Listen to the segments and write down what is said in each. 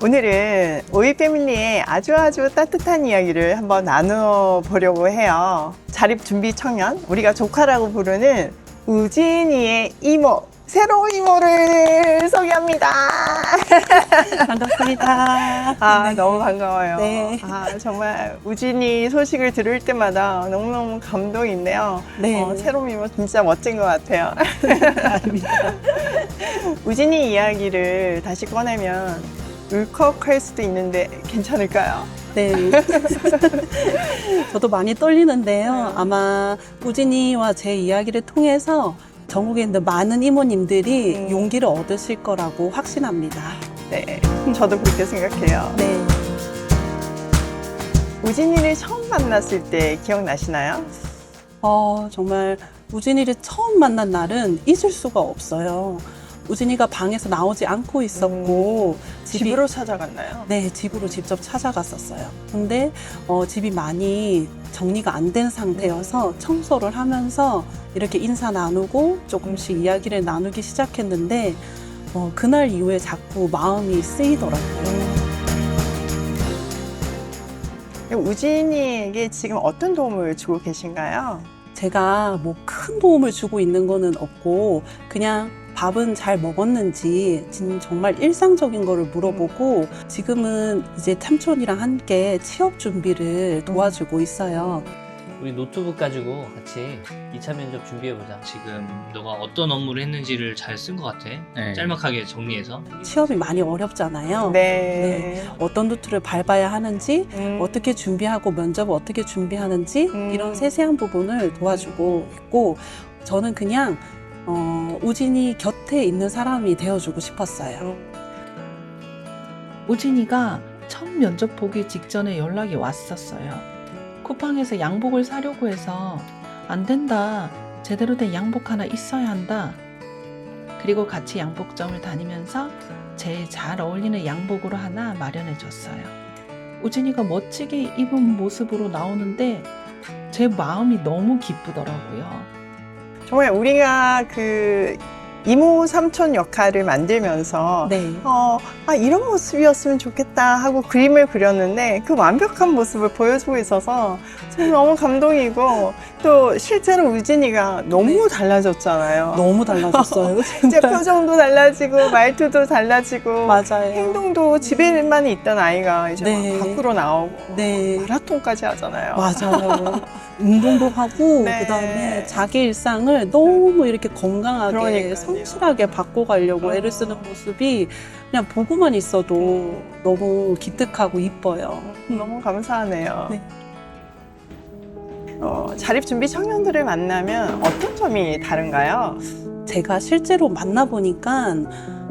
오늘은 오이 패밀리의 아주 아주 따뜻한 이야기를 한번 나누어 보려고 해요. 자립 준비 청년, 우리가 조카라고 부르는 우진이의 이모, 새로운 이모를 소개합니다. 반갑습니다. 아, 네. 너무 반가워요. 네. 아, 정말 우진이 소식을 들을 때마다 너무너무 감동이 있네요. 네. 어, 새로운 이모 진짜 멋진 것 같아요. 우진이 이야기를 다시 꺼내면 울컥할 수도 있는데 괜찮을까요? 네. 저도 많이 떨리는데요. 아마 우진이와 제 이야기를 통해서 전국에 있는 많은 이모님들이 음. 용기를 얻으실 거라고 확신합니다. 네, 저도 그렇게 생각해요. 네. 우진이를 처음 만났을 때 기억나시나요? 어, 정말 우진이를 처음 만난 날은 잊을 수가 없어요. 우진이가 방에서 나오지 않고 있었고 집이 집으로 찾아갔나요? 네, 집으로 직접 찾아갔었어요. 근데 어, 집이 많이 정리가 안 된 상태여서 청소를 하면서 이렇게 인사 나누고 조금씩 이야기를 나누기 시작했는데 어, 그날 이후에 자꾸 마음이 쓰이더라고요. 우진이에게 지금 어떤 도움을 주고 계신가요? 제가 뭐 큰 도움을 주고 있는 거는 없고 그냥 밥은 잘 먹었는지 진- 정말 일상적인 거를 물어보고 지금은 이제 삼촌이랑 함께 취업 준비를 도와주고 있어요. 우리 노트북 가지고 같이 2차 면접 준비해보자. 지금 너가 어떤 업무를 했는지를 잘 쓴 것 같아. 네. 짤막하게 정리해서. 취업이 많이 어렵잖아요. 네. 어떤 루트를 밟아야 하는지, 음, 어떻게 준비하고 면접을 어떻게 준비하는지 음. 이런 세세한 부분을 도와주고 있고 저는 그냥 어, 우진이 곁에 있는 사람이 되어주고 싶었어요. 우진이가 첫 면접 보기 직전에 연락이 왔었어요. 쿠팡에서 양복을 사려고 해서 안 된다. 제대로 된 양복 하나 있어야 한다. 그리고 같이 양복점을 다니면서 제일 잘 어울리는 양복으로 하나 마련해 줬어요. 우진이가 멋지게 입은 모습으로 나오는데 제 마음이 너무 기쁘더라고요. 정말 우리가 그 이모 삼촌 역할을 만들면서 네. 어, 아, 이런 모습이었으면 좋겠다 하고 그림을 그렸는데 그 완벽한 모습을 보여주고 있어서 정말 너무 감동이고 또 실제로 우진이가 너무 네. 달라졌잖아요. 너무 달라졌어요. 이제 진짜. 표정도 달라지고 말투도 달라지고 맞아요. 행동도 집에만 있던 아이가 이제 네. 막 밖으로 나오고 네. 마라톤까지 하잖아요. 맞아요. 운동도 하고 네. 그다음에 자기 일상을 너무 이렇게 건강하게 그러니까요. 성실하게 바꿔가려고 어. 애를 쓰는 모습이 그냥 보고만 있어도 너무 기특하고 이뻐요. 너무 감사하네요. 네. 어, 자립 준비 청년들을 만나면 어떤 점이 다른가요? 제가 실제로 만나보니까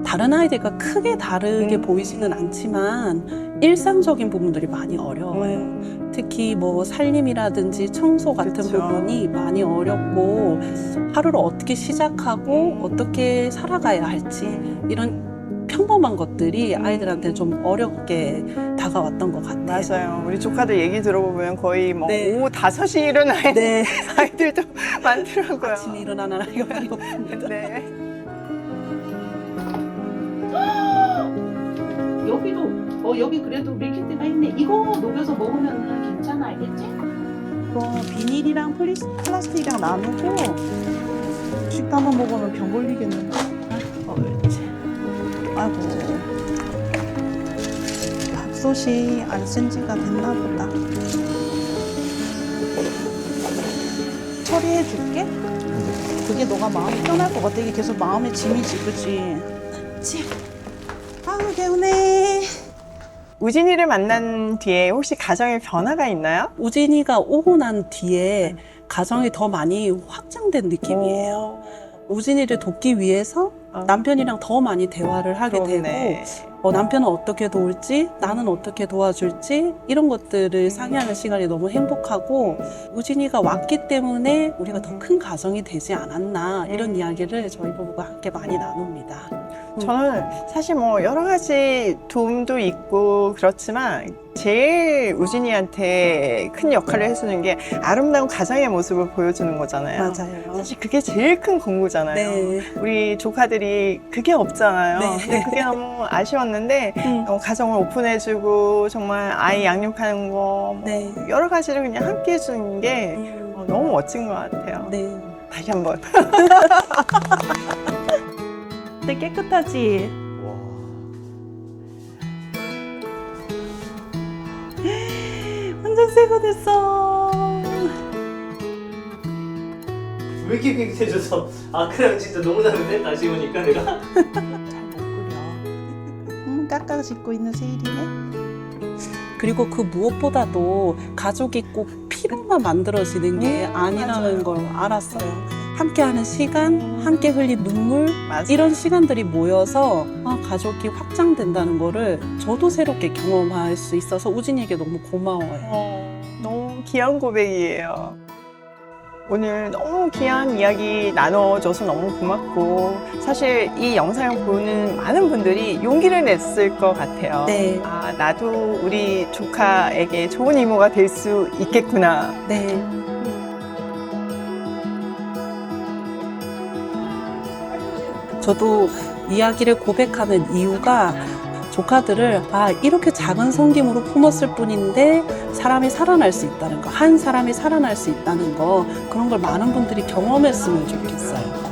다른 아이들과 크게 다르게 음. 보이지는 않지만 일상적인 부분들이 많이 어려워요. 특히 뭐 살림이라든지 청소 같은 그쵸. 부분이 많이 어렵고 하루를 어떻게 시작하고 어떻게 살아가야 할지 이런 평범한 것들이 아이들한테 좀 어렵게 다가왔던 것 같아요. 맞아요. 우리 조카들 얘기 들어보면 거의 뭐 네. 오후 5시 일어나는 네. 아이들도 많더라고요. 아침에 일어나는 아이가 많이 없습니다. 네. 여기도 어 여기 그래도 밀키트가 있네. 이거 녹여서 먹으면 괜찮아 알겠지? 이거 비닐이랑 플리스, 플라스틱이랑 나누고 식단만 먹으면 병 걸리겠는데. 어, 옳지. 아이고. 밥솥이 안 쓴 지가 됐나 보다. 처리해 줄게. 그게 너가 마음이 편할 것 같아. 이게 계속 마음의 짐이지, 그치? 지. 아우, 개운해. 우진이를 만난 뒤에 혹시 가정에 변화가 있나요? 우진이가 오고 난 뒤에 가정이 더 많이 확장된 느낌이에요. 우진이를 돕기 위해서 어. 남편이랑 더 많이 대화를 하게 그렇네. 되고 어, 남편은 어떻게 도울지 나는 어떻게 도와줄지 이런 것들을 상의하는 시간이 너무 행복하고 우진이가 왔기 때문에 우리가 더 큰 가정이 되지 않았나 이런 이야기를 저희 부부가 함께 많이 나눕니다. 저는 사실 뭐 여러 가지 도움도 있고 그렇지만 제일 우진이한테 큰 역할을 해주는 게 아름다운 가장의 모습을 보여주는 거잖아요. 맞아요. 사실 그게 제일 큰 공부잖아요. 네. 우리 조카들이 그게 없잖아요. 네. 근데 그게 너무 아쉬웠는데 음. 어, 가정을 오픈해주고 정말 아이 양육하는 거뭐 네. 여러 가지를 그냥 함께 해주는 게 음. 어, 너무 멋진 것 같아요. 네. 다시 한번. 네, 깨끗하지? 완전 새거 됐어. 왜 이렇게 깨끗해져서 아 그냥 진짜 너무 다른데 다시 보니까 내가 잘못 끓여. 음, 깎아 짓고 있는 세일이네. 그리고 그 무엇보다도 가족이 꼭 피로만 만들어지는 게 음, 아니라는 맞아요. 걸 알았어요. 함께하는 시간, 함께 흘린 눈물, 맞아요. 이런 시간들이 모여서 아, 가족이 확장된다는 거를 저도 새롭게 경험할 수 있어서 우진이에게 너무 고마워요. 어, 너무 귀한 고백이에요. 오늘 너무 귀한 이야기 나눠줘서 너무 고맙고 사실 이 영상을 보는 많은 분들이 용기를 냈을 것 같아요. 네. 아 나도 우리 조카에게 좋은 이모가 될 수 있겠구나. 네. 저도 이야기를 고백하는 이유가 조카들을 아 이렇게 작은 섬김으로 품었을 뿐인데 사람이 살아날 수 있다는 거, 한 사람이 살아날 수 있다는 거 그런 걸 많은 분들이 경험했으면 좋겠어요.